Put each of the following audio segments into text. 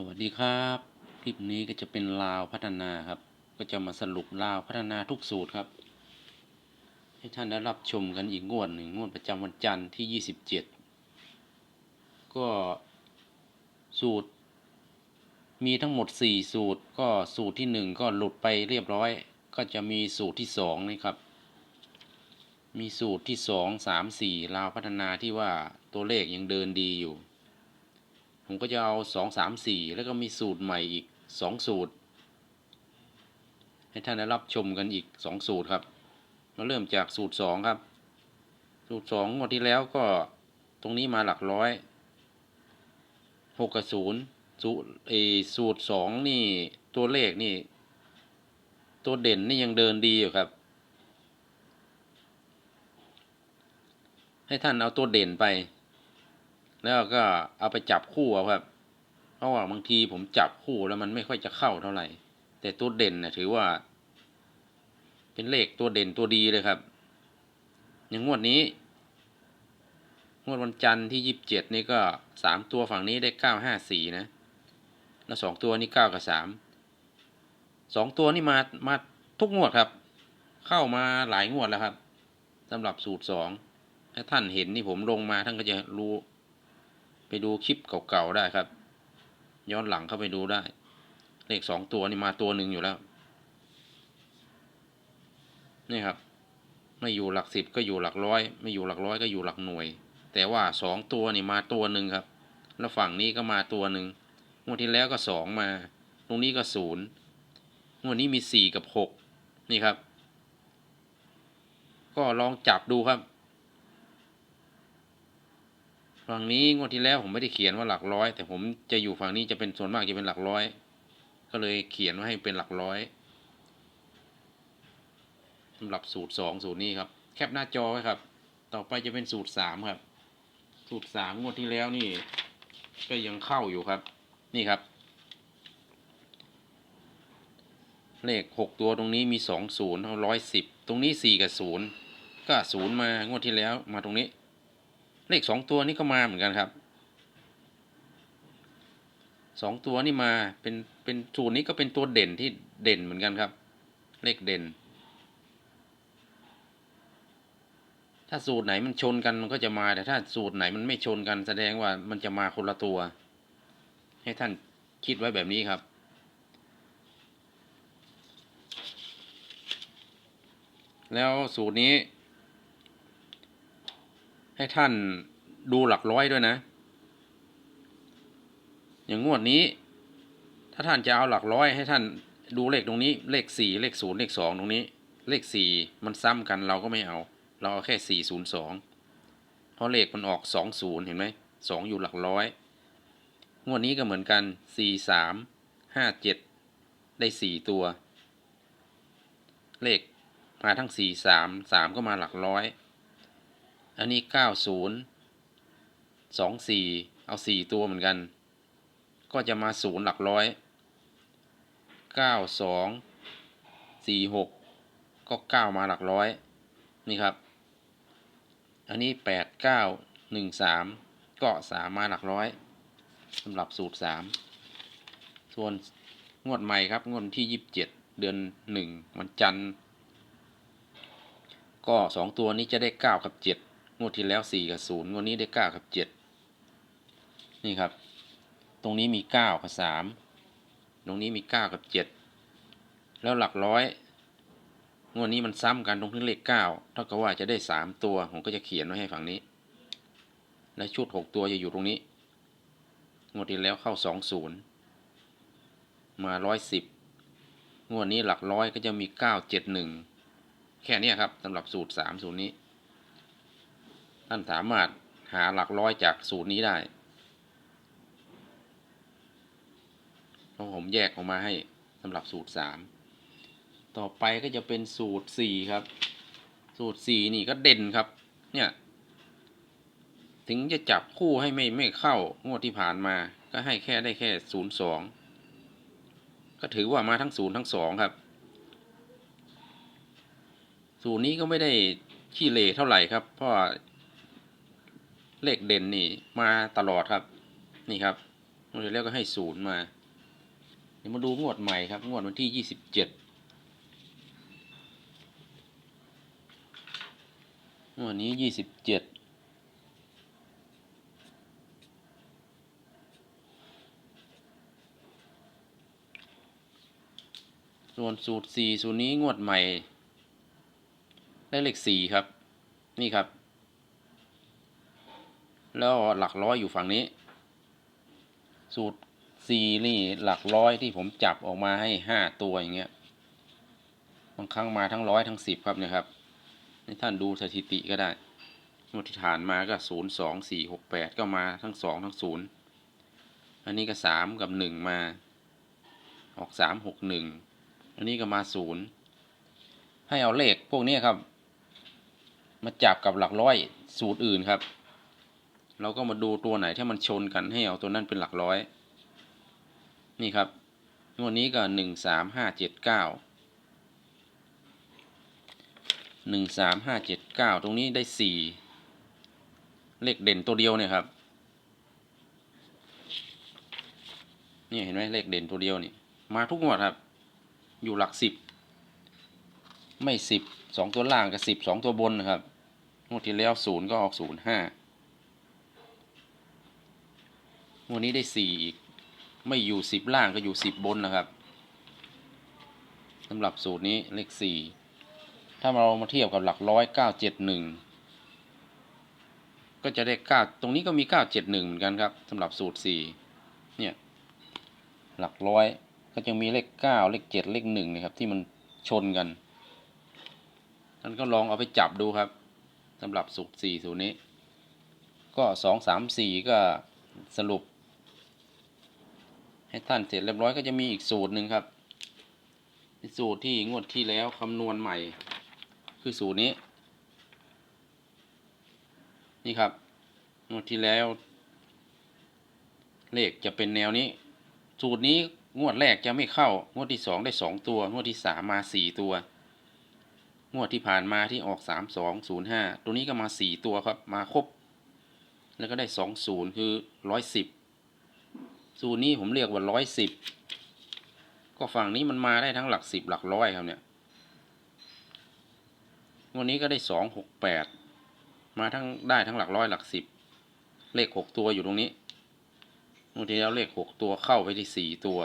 สวัสดีครับ คลิปนี้ก็จะเป็นลาวพัฒนาครับ ก็จะมาสรุปลาวพัฒนาทุกสูตรครับ ให้ท่านได้รับชมกันอีกงวดหนึ่งงวดประจำวันจันทร์ที่ 27 ก็สูตร มีทั้งหมด 4 สูตร ก็สูตรที่ 1 ก็หลุดไปเรียบร้อย ก็จะมีสูตรที่ 2 นี่ครับ มีสูตรที่ 2 3 4 ลาวพัฒนาที่ว่าตัวเลขยังเดินดีอยู่ ผมก็จะเอาสองสามสี่แล้วก็มีสูตรใหม่อีกสองสูตร ให้ท่านได้รับชมกันอีกสองสูตรครับ มาเริ่มจากสูตรสองครับ สูตรสองงวดที่แล้วก็ตรงนี้มาหลักร้อยหกกับศูนย์สูตรเอสูตรสองนี่ตัวเลขนี่ ตัวเด่นนี่ยังเดินดีอยู่ครับ ให้ท่านเอาตัวเด่นไป แล้วก็เอาไปจับคู่เอาครับ เพราะว่าบางทีผมจับคู่แล้วมันไม่ค่อยจะเข้าเท่าไหร่ แต่ตัวเด่นนะถือว่า เป็นเลขตัวเด่นตัวดีเลยครับ อย่างงวดนี้ งวดวันจันทร์ที่ยี่สิบเจ็ดนี่ก็สามตัวฝั่งนี้ได้เก้าห้าสี่นะ แล้วสองตัวนี่เก้ากับสามสองตัวนี่มามาทุกงวดครับ เข้ามาหลายงวดแล้วครับสำหรับสูตรสองถ้าท่านเห็นนี่ผมลงมาท่านก็จะรู้ ไปดูคลิปเก่าๆได้ครับ ย้อนหลังเข้าไปดูได้ เลขสองตัวนี่มาตัวหนึ่งอยู่แล้ว นี่ครับ ไม่อยู่หลักสิบก็อยู่หลักร้อย ไม่อยู่หลักร้อยก็อยู่หลักหน่วย แต่ว่าสองตัวนี่มาตัวหนึ่งครับ แล้วฝั่งนี้ก็มาตัวหนึ่งงวดที่แล้วก็สองมา ตรงนี้ก็ศูนย์งวดนี้มีสี่กับหกนี่ครับ ก็ลองจับดูครับ ฝั่งนี้งวดที่แล้วผมไม่ได้เขียนว่าหลักร้อย แต่ผมจะอยู่ฝั่งนี้จะเป็นส่วนมากจะเป็นหลักร้อย ก็เลยเขียนไว้ให้เป็นหลักร้อยสำหรับสูตรสองสูตรนี้ครับ แคปหน้าจอไว้ครับ ต่อไปจะเป็นสูตรสามครับ สูตรสามงวดที่แล้วนี่ ก็ยังเข้าอยู่ครับ นี่ครับ เลขหกตัวตรงนี้มีสองศูนย์ร้อยสิบตรงนี้สี่กับศูนย์ก็ศูนย์มางวดที่แล้วมาตรงนี้ เลขสองตัวนี้ก็มาเหมือนกันครับสองตัวนี่มาเป็นเป็นสูตรนี้ก็เป็นตัวเด่นที่เด่นเหมือนกันครับ เลขเด่น ถ้าสูตรไหนมันชนกันมันก็จะมาแต่ถ้าสูตรไหนมันไม่ชนกัน แสดงว่ามันจะมาคนละตัว ให้ท่านคิดไว้แบบนี้ครับแล้วสูตรนี้ ให้ท่านดูหลักร้อยด้วยนะ อย่างงวดนี้ ถ้าท่านจะเอาหลักร้อยให้ท่านดูเลขตรงนี้ เลขสี่เลขศูนย์เลขสองตรงนี้ เลขสี่มันซ้ำกันเราก็ไม่เอา เราเอาแค่สี่ศูนย์สองเพราะเลขมันออกสองศูนย์เห็นไหมสองอยู่หลักร้อย งวดนี้ก็เหมือนกันสี่สามห้าเจ็ดได้สี่ตัว เลขมาทั้งสี่สามสามก็มาหลักร้อย อันนี้เก้าศูนย์สองสี่เอาสี่ตัวเหมือนกัน ก็จะมาศูนย์หลักร้อยเก้าสองสี่หกก็เก้ามาหลักร้อย นี่ครับ อันนี้แปดเก้าหนึ่งสามก็สามมาหลักร้อยสำหรับสูตรสามส่วนงวดใหม่ครับ งวดที่ยี่สิบเจ็ดเดือนหนึ่งวันจันทร์ก็สองตัวนี้จะได้เก้ากับเจ็ด งวดที่แล้วสี่กับศูนย์งวดนี้ได้เก้ากับเจ็ดนี่ครับ ตรงนี้มีเก้ากับสามตรงนี้มีเก้ากับเจ็ดแล้วหลักร้อยงวดนี้มันซ้ำกันตรงที่เลขเก้าเท่ากับว่าจะได้สามตัวผมก็จะเขียนไว้ให้ฝั่งนี้ และชุดหกตัวจะอยู่ตรงนี้ งวดที่แล้วเข้าสองศูนย์มาร้อยสิบงวดนี้หลักร้อยก็จะมีเก้าเจ็ดหนึ่งแค่นี้ครับสำหรับสูตรสามสูตรนี้ ท่านสามารถหาหลักร้อยจากสูตรนี้ได้เพราะผมแยกออกมาให้สำหรับสูตรสามต่อไปก็จะเป็นสูตรสี่ครับ สูตรสี่นี่ก็เด่นครับ เนี่ย ถึงจะจับคู่ให้ไม่ไม่เข้างวดที่ผ่านมา ก็ให้แค่ได้แค่ศูนย์สองก็ถือว่ามาทั้งศูนย์ทั้งสองครับ สูตรนี้ก็ไม่ได้ขี้เลเท่าไหร่ครับ เพราะ เลขเด่นนี่มาตลอดครับ นี่ครับงวดที่แล้วก็ให้ศูนย์มาเดี๋ยวมาดูงวดใหม่ครับ งวดวันที่ยี่สิบเจ็ดงวดนี้ยี่สิบเจ็ดส่วนสูตรสี่สูตรนี้งวดใหม่ ได้เลขสี่ครับ นี่ครับ แล้วหลักร้อยอยู่ฝั่งนี้ สูตรสี่นี่หลักร้อยที่ผมจับออกมาให้ห้าตัวอย่างเงี้ยบางครั้งมาทั้งร้อยทั้งสิบครับเนี่ยครับท่านดูสถิติก็ได้งวดที่ฐานมาก็ศูนย์สองสี่หกแปดก็มาทั้งสองทั้งศูนย์อันนี้ก็สามกับหนึ่งมา ออกสามหกหนึ่งอันนี้ก็มาศูนย์ให้เอาเลขพวกนี้ครับ มาจับกับหลักร้อยสูตรอื่นครับ เราก็มาดูตัวไหนที่มันชนกันให้เอาตัวนั้นเป็นหลักร้อย นี่ครับงวดนี้ก็หนึ่งสามห้าเจ็ดเก้าหนึ่งสามห้าเจ็ดเก้าตรงนี้ได้สี่เลขเด่นตัวเดียวเนี่ยครับนี่เห็นไหมเลขเด่นตัวเดียวนี่มาทุกงวดครับ อยู่หลักสิบไม่สิบสองตัวล่างกับสิบสองตัวบนนะครับงวดที่แล้วศูนย์ก็ออกศูนย์ห้า งวดนี้ได้สี่อีก ไม่อยู่สิบล่างก็อยู่สิบบนนะครับสำหรับสูตรนี้เลขสี่ถ้าเรามาเทียบกับหลักร้อยเก้าเจ็ดหนึ่งก็จะได้เก้าตรงนี้ก็มีเก้าเจ็ดหนึ่งเหมือนกันครับสำหรับสูตรสี่เนี่ย หลักร้อยก็จะมีเลขเก้าเลขเจ็ดเลขหนึ่งนะครับ ที่มันชนกันท่านก็ลองเอาไปจับดูครับสำหรับสูตรสี่สูตรนี้ ก็สองสามสี่ก็สรุป ให้ท่านเสร็จเรียบร้อยก็จะมีอีกสูตรหนึ่งครับสูตรที่งวดที่แล้วคำนวณใหม่ คือสูตรนี้ นี่ครับ งวดที่แล้ว เลขจะเป็นแนวนี้ สูตรนี้งวดแรกจะไม่เข้า งวดที่สองได้สองตัว งวดที่สามมาสี่ตัว งวดที่ผ่านมาที่ออกสามสองศูนย์ห้าตัวนี้ก็มาสี่ตัวครับ มาครบ แล้วก็ได้สองศูนย์คือร้อยสิบ สูตรนี้ผมเรียกว่าร้อยสิบก็ฝั่งนี้มันมาได้ทั้งหลักสิบหลักร้อยครับเนี่ย วันนี้ก็ได้สองหกแปดมาทั้งได้ทั้งหลักร้อยหลักสิบเลขหกตัวอยู่ตรงนี้บางทีแล้วเลขหกตัวเข้าไปที่สี่ตัว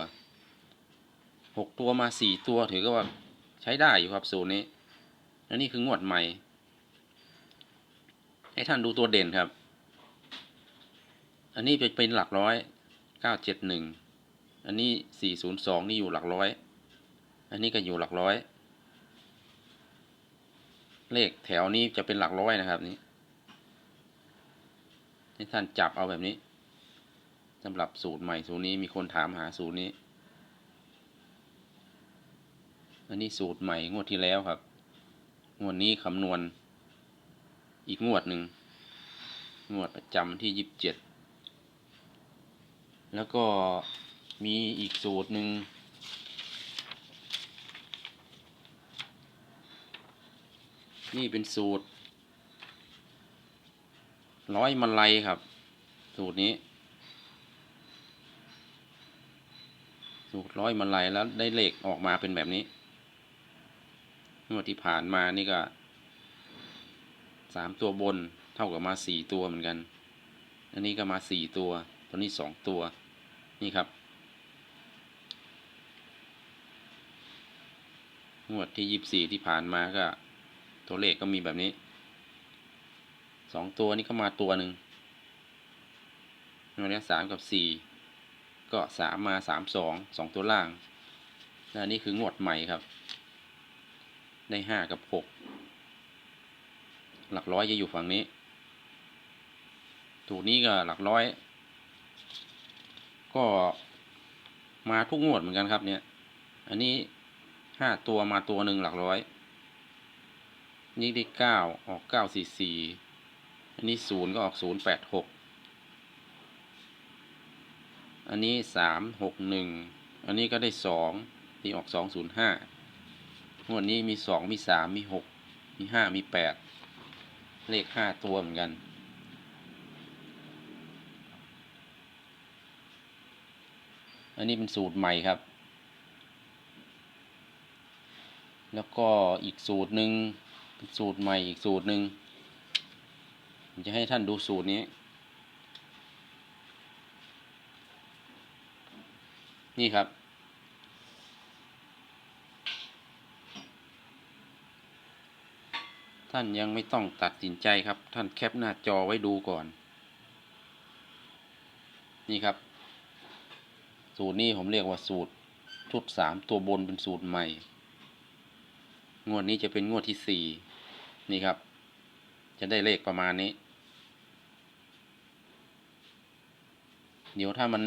หกตัวมาสี่ตัวถือก็ว่าใช้ได้อยู่ครับสูตรนี้อันนี้คืองวดใหม่ ให้ท่านดูตัวเด่นครับ อันนี้จะเป็นหลักร้อย เก้าเจ็ดหนึ่งอันนี้สี่ศูนย์สองนี่อยู่หลักร้อย อันนี้ก็อยู่หลักร้อย เลขแถวนี้จะเป็นหลักร้อยนะครับนี้ให้ท่านจับเอาแบบนี้สำหรับสูตรใหม่สูตรนี้มีคนถามหาสูตรนี้ อันนี้สูตรใหม่งวดที่แล้วครับ งวดนี้คำนวณ อีกงวดหนึ่งงวดประจำที่ยี่สิบเจ็ด แล้วก็มีอีกสูตรหนึ่งนี่เป็นสูตร ร้อยมาลัยครับ สูตรนี้ สูตรร้อยมาลัยแล้วได้เลขออกมาเป็นแบบนี้งวดที่ผ่านมานี่ก็สามตัวบนเท่ากับมาสี่ตัวเหมือนกัน อันนี้ก็มาสี่ตัว ตัวนี้สองตัว นี่ครับ งวดที่ยี่สิบสี่ที่ผ่านมาก็ ตัวเลขก็มีแบบนี้ สองตัวนี้ก็มาตัวหนึ่งตัวนี้สามกับสี่ก็สามมาสามสองสองตัวล่างและนนี้คืองวดใหม่ครับ ได้ห้ากับหกหลักร้อยจะอยู่ฝั่งนี้ ถูกนี้ก็หลักร้อย ก็มาทุกงวดเหมือนกันครับ เนี่ย อันนี้ห้าตัวมาตัวหนึ่งหลักร้อย นี่ได้เก้าออกเก้าสี่สี่อันนี้ศูนย์ก็ออกศูนย์แปดหกอันนี้สามหกหนึ่งอันนี้ก็ได้สองที่ออกสองศูนย์ห้างวดนี้มีสองมีสามมีหกมีห้ามีแปดเลขห้าตัวเหมือนกัน อันนี้เป็นสูตรใหม่ครับ แล้วก็อีกสูตรหนึ่งเป็นสูตรใหม่อีกสูตรหนึ่งผมจะให้ท่านดูสูตรนี้ นี่ครับ ท่านยังไม่ต้องตัดสินใจครับ ท่านแคปหน้าจอไว้ดูก่อน นี่ครับ สูตรนี้ผมเรียกว่าสูตรชุดสามตัวบนเป็นสูตรใหม่ งวดนี้จะเป็นงวดที่สี่นี่ครับ จะได้เลขประมาณนี้ เดี๋ยวถ้ามัน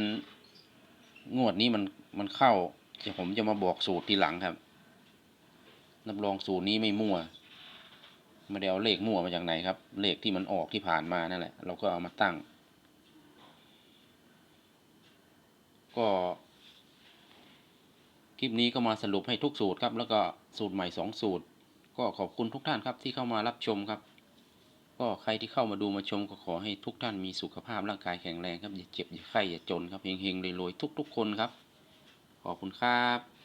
งวดนี้มันมันเข้าจะผมจะมาบอกสูตรทีหลังครับรับรองสูตรนี้ไม่มั่วไม่ได้เอาเลขมั่วมาจากไหนครับ เลขที่มันออกที่ผ่านมานั่นแหละ เราก็เอามาตั้ง ก็คลิปนี้ก็มาสรุปให้ทุกสูตรครับ แล้วก็สูตรใหม่สองสูตร ก็ขอบคุณทุกท่านครับที่เข้ามารับชมครับ ก็ใครที่เข้ามาดูมาชมก็ขอให้ทุกท่านมีสุขภาพร่างกายแข็งแรงครับอย่าเจ็บอย่าไข้อย่าจนครับเฮงๆรวยๆทุก ๆ คนครับ ขอบคุณครับ